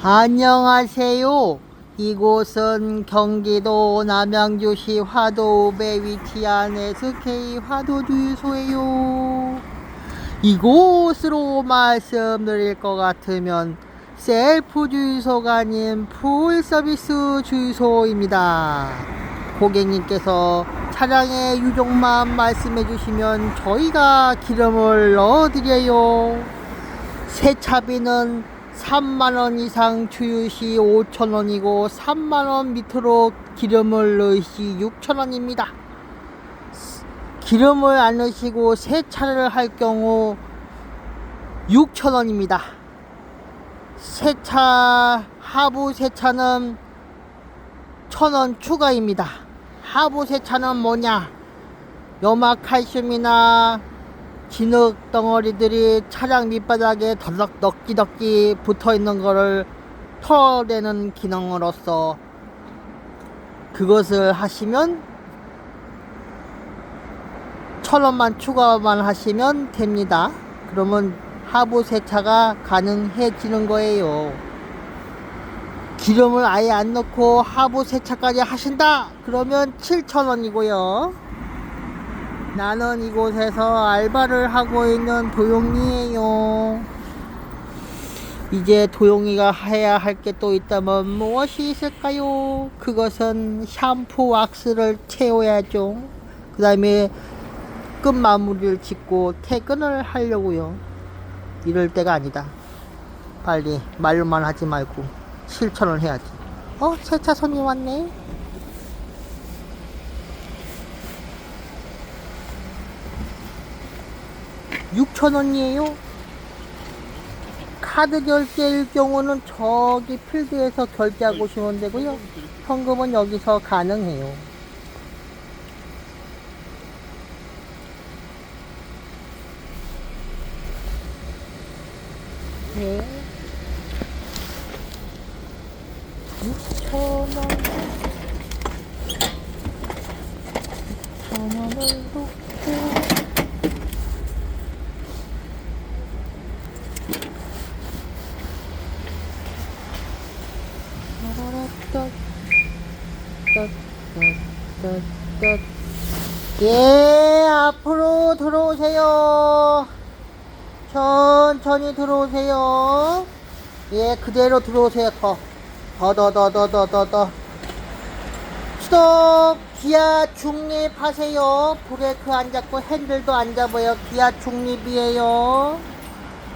안녕하세요. 이곳은 경기도 남양주시 화도읍에 위치한 SK 화도주유소예요. 이곳으로 말씀드릴 것 같으면 셀프 주유소가 아닌 풀 서비스 주유소입니다. 고객님께서 차량의 유종만 말씀해 주시면 저희가 기름을 넣어 드려요. 세차비는 3만원 이상 주유 시 5천원이고 3만원 밑으로 기름을 넣으 시 6천원입니다. 기름을 안 넣으시고 세차를 할 경우 6천원입니다. 세차, 하부 세차는 1,000원 추가입니다. 하부 세차는 뭐냐? 염화 칼슘이나 진흙 덩어리들이 차량 밑바닥에 덜럭 덕기덕기 붙어 있는 거를 털어내는 기능으로서 그것을 하시면 천 원만 추가만 하시면 됩니다. 그러면 하부 세차가 가능해지는 거예요. 기름을 아예 안 넣고 하부 세차까지 하신다. 그러면 7,000원이고요. 나는 이곳에서 알바를 하고 있는 도용이에요. 이제 도용이가 해야 할 게 또 있다면 무엇이 있을까요? 그것은 샴푸 왁스를 채워야죠. 그 다음에 끝 마무리를 짓고 퇴근을 하려고요. 이럴 때가 아니다. 빨리 말로만 하지 말고 실천을 해야지. 어, 세차 손님 왔네. 육천원이에요 카드 결제일 경우는 저기 필드에서 결제하고 오시면 되고요. 현금은 여기서 가능해요. 네. 6천원 6천원을 놓고 예, 앞으로 들어오세요. 천천히 들어오세요. 예, 그대로 들어오세요. 더, 더, 더, 더, 더, 더, 더, 더. 스톱! 기아 중립하세요. 브레이크 안 잡고 핸들도 안 잡아요. 기아 중립이에요.